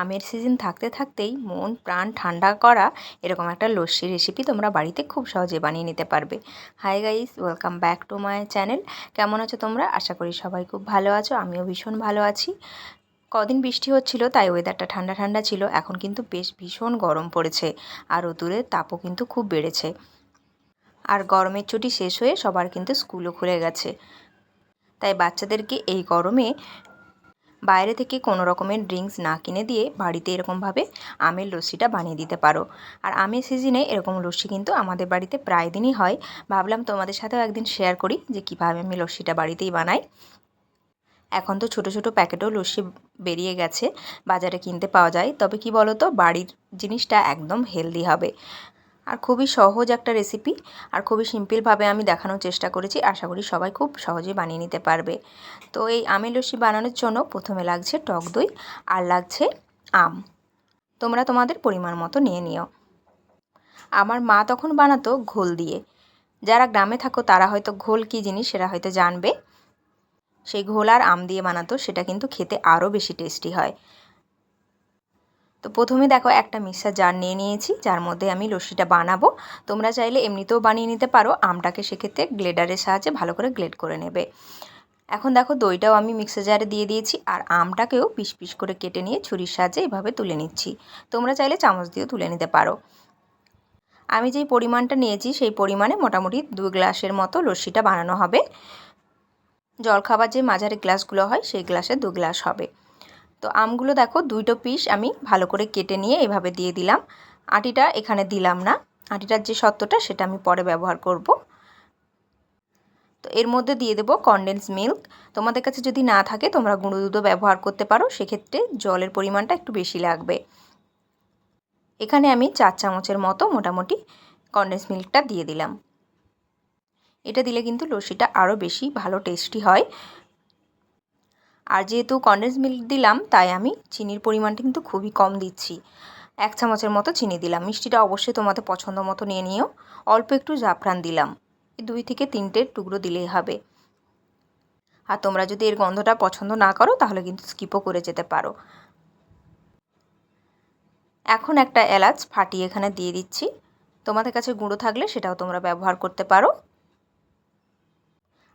আমের সিজন থাকতে থাকতেই মন, প্রাণ ঠান্ডা করা এরকম একটা লস্যি রেসিপি তোমরা বাড়িতে খুব সহজে বানিয়ে নিতে পারবে। Hi guys welcome back to my channel কেমন আছো তোমরা? আশা করি সবাই খুব ভালো আছো, আমিও ভীষণ ভালো আছি। কদিন বৃষ্টি হচ্ছিল, তাই ওয়েদারটা ঠান্ডা ঠান্ডা ছিল, এখন কিন্তু বেশ ভীষণ গরম পড়েছে আর রোদুরের তাপও কিন্তু খুব বেড়েছে। আর গরমের ছুটি শেষ হয়ে সবার কিন্তু স্কুলও খুলে গেছে। তাই বাচ্চাদেরকে এই গরমে বাইরে থেকে কোনো রকমের ড্রিঙ্কস না কিনে দিয়ে বাড়িতে এরকমভাবে আমের লস্যিটা বানিয়ে দিতে পারো। আর আমের সিজনে এরকম লস্যি কিন্তু আমাদের বাড়িতে প্রায় দিনই হয়। ভাবলাম তোমাদের সাথেও একদিন শেয়ার করি যে কীভাবে আমি লস্যিটা বাড়িতেই বানাই। এখন তো ছোট ছোট প্যাকেটও লস্যি বেরিয়ে গেছে, বাজারে কিনতে পাওয়া যায়। তবে কি বলো তো বাড়ির জিনিসটা একদম হেলদি হবে। আর খুবই সহজ একটা রেসিপি আর খুবই সিম্পলভাবে আমি দেখানোর চেষ্টা করেছি। আশা করি সবাই খুব সহজে বানিয়ে নিতে পারবে। তো এই আমের লস্যি বানানোর জন্য প্রথমে লাগছে টক দই আর লাগছে আম। তোমরা তোমাদের পরিমাণ মতো নিয়ে নিও। আমার মা তখন বানাতো ঘোল দিয়ে। যারা গ্রামে থাকো তারা হয়তো ঘোল কী জিনিস সেটা হয়তো জানবে। সেই ঘোল আর আম দিয়ে বানাতো সেটা কিন্তু খেতে আরও বেশি টেস্টি হয়। তো প্রথমে দেখো একটা মিক্সার জার নিয়ে নিয়েছি, যার মধ্যে আমি লস্যিটা বানাবো। তোমরা চাইলে এমনিতেও বানিয়ে নিতে পারো, আমটাকে সেক্ষেত্রে গ্লেডারের সাহায্যে ভালো করে গ্লেড করে নেবে। এখন দেখো দইটাও আমি মিক্সার জারে দিয়ে দিয়েছি, আর আমটাকেও পিস পিস করে কেটে নিয়ে ছুরির সাহায্যে এভাবে তুলে নিচ্ছি। তোমরা চাইলে চামচ দিয়েও তুলে নিতে পারো। আমি যেই পরিমাণটা নিয়েছি, সেই পরিমাণে মোটামুটি দু গ্লাসের মতো লস্যিটা বানানো হবে। জলখাবার যে মাঝারি গ্লাসগুলো হয়, সেই গ্লাসে দু গ্লাস হবে। তো আমগুলো দেখো, দুইটো পিস আমি ভালো করে কেটে নিয়ে এভাবে দিয়ে দিলাম। আটিটা এখানে দিলাম না। আটিটার যে সত্যটা সেটা আমি পরে ব্যবহার করব। তো এর মধ্যে দিয়ে দেবো কনডেন্স মিল্ক তোমাদের কাছে যদি না থাকে, তোমরা গুঁড়ো দুধও ব্যবহার করতে পারো। সেক্ষেত্রে জলের পরিমাণটা একটু বেশি লাগবে। এখানে আমি চার চামচের মতো মোটামুটি কনডেন্স মিল্কটা দিয়ে দিলাম। এটা দিলে কিন্তু লস্যিটা আরও বেশি ভালো টেস্টি হয়। আর যেহেতু কন্ডেন্স মিল্ক দিলাম, তাই আমি চিনির পরিমাণটা কিন্তু খুবই কম দিচ্ছি। এক চামচের মতো চিনি দিলাম। মিষ্টিটা অবশ্যই তোমাদের পছন্দ মতো নিয়ে নিও। অল্প একটু জাফরান দিলাম। দুই থেকে তিনটে টুকরো দিলেই হবে। আর তোমরা যদি এর গন্ধটা পছন্দ না করো, তাহলে কিন্তু স্কিপও করে যেতে পারো। এখন একটা এলাচ ফাটিয়ে এখানে দিয়ে দিচ্ছি। তোমাদের কাছে গুঁড়ো থাকলে সেটাও তোমরা ব্যবহার করতে পারো।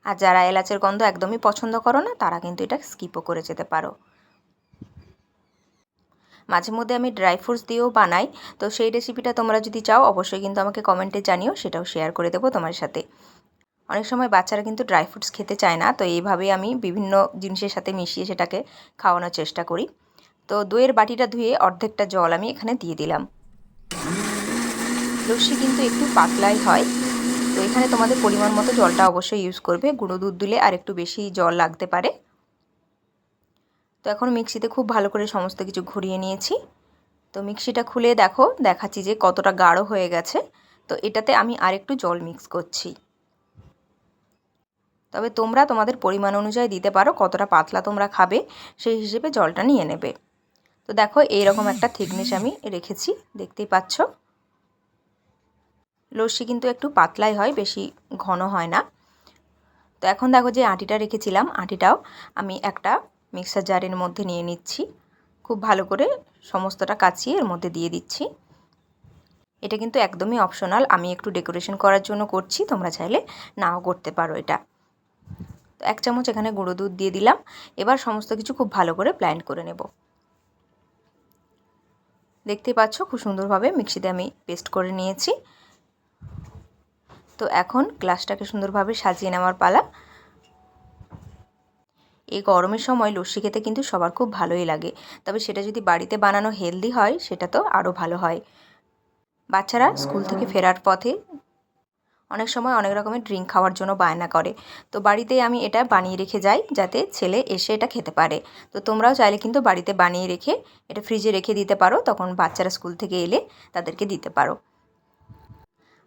আর যারা এলাচের গন্ধ একদমই পছন্দ করো না, তারা কিন্তু এটা স্কিপও করে যেতে পারো। মাঝে মধ্যে আমি ড্রাই ফ্রুটস দিয়েও বানাই, তো সেই রেসিপিটা তোমরা যদি চাও, অবশ্যই কিন্তু আমাকে কমেন্টে জানিও, সেটাও শেয়ার করে দেবো তোমার সাথে। অনেক সময় বাচ্চারা কিন্তু ড্রাই ফ্রুটস খেতে চায় না, তো এইভাবেই আমি বিভিন্ন জিনিসের সাথে মিশিয়ে সেটাকে খাওয়ানোর চেষ্টা করি। তো দইয়ের বাটিটা ধুয়ে অর্ধেকটা জল আমি এখানে দিয়ে দিলাম। লস্যি কিন্তু একটু পাতলাই হয় তো এখানে তোমাদের পরিমাণ মতো জলটা অবশ্যই ইউজ করবে। গুঁড়ো দুধ দিলে আর একটু বেশি জল লাগতে পারে। তো এখন মিক্সিতে খুব ভালো করে সমস্ত কিছু ঘুরিয়ে নিয়েছি। তো মিক্সিটা খুলে দেখো, দেখাচ্ছি যে কতটা গাঢ় হয়ে গেছে। তো এটাতে আমি আর একটু জল মিক্স করছি। তবে তোমরা তোমাদের পরিমাণ অনুযায়ী দিতে পারো কতটা পাতলা তোমরা খাবে, সেই হিসেবে জলটা নিয়ে নেবে। তো দেখো, এইরকম একটা থিকনেস আমি রেখেছি, দেখতেই পাচ্ছ। লস্যি কিন্তু একটু পাতলাই হয়, বেশি ঘন হয় না। তো এখন দেখো যে আটিটা রেখেছিলাম, আটিটাও আমি একটা মিক্সার জারের মধ্যে নিয়ে নিচ্ছি। খুব ভালো করে সমস্তটা কাচিয়ে এর মধ্যে দিয়ে দিচ্ছি। এটা কিন্তু একদমই অপশনাল আমি একটু ডেকোরেশন করার জন্য করছি, তোমরা চাইলে নাও করতে পারো এটা। তো এক চামচ এখানে গুঁড়ো দুধ দিয়ে দিলাম, এবার সমস্ত কিছু খুব ভালো করে ব্লাইন্ড করে নেব। দেখতে পাচ্ছ খুব সুন্দরভাবে মিক্সিতে আমি পেস্ট করে নিয়েছি। তো এখন গ্লাসটাকে সুন্দরভাবে সাজিয়ে নেওয়ার পালা। এই গরমের সময় লস্যি খেতে কিন্তু সবার খুব ভালোই লাগে। তবে সেটা যদি বাড়িতে বানানো হেলদি হয়, সেটা তো আরও ভালো হয়। বাচ্চারা স্কুল থেকে ফেরার পথে অনেক সময় অনেক রকমের ড্রিঙ্ক খাওয়ার জন্য বায়না করে। তো বাড়িতে আমি এটা বানিয়ে রেখে যাই যাতে ছেলে এসে এটা খেতে পারে। তো তোমরাও চাইলে কিন্তু বাড়িতে বানিয়ে রেখে, এটা ফ্রিজে রেখে দিতে পারো। তখন বাচ্চারা স্কুল থেকে এলে তাদেরকে দিতে পারো।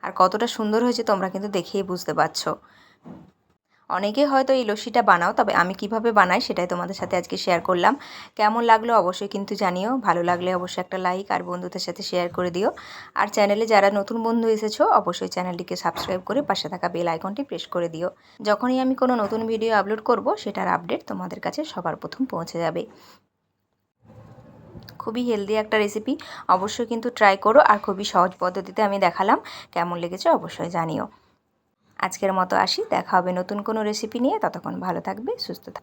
আর কতটা সুন্দর হয়েছে তোমরা কিন্তু দেখেই বুঝতে পারছ। অনেকে হয়তো এই লস্যিটা বানাও, তবে আমি কীভাবে বানাই সেটাই তোমাদের সাথে আজকে শেয়ার করলাম। কেমন লাগল অবশ্যই কিন্তু জানিও, ভালো লাগলে অবশ্যই একটা লাইক আর বন্ধুদের সাথে শেয়ার করে দিও। আর চ্যানেলে যারা নতুন বন্ধু এসেছ, অবশ্যই চ্যানেলটিকে সাবস্ক্রাইব করে পাশে থাকা বেল আইকনটি প্রেস করে দিও। যখনই আমি কোনো নতুন ভিডিও আপলোড করব, সেটার আপডেট তোমাদের কাছে সবার প্রথম পৌঁছে যাবে। খুবই হেলদি একটা রেসিপি অবশ্যই কিন্তু ট্রাই করো আর খুবই সহজ পদ্ধতিতে আমি দেখালাম, কেমন লেগেছে অবশ্যই জানিও। আজকের মতো আসি, দেখা হবে নতুন কোনো রেসিপি নিয়ে, ততক্ষণ ভালো থাকবে, সুস্থ থাকবে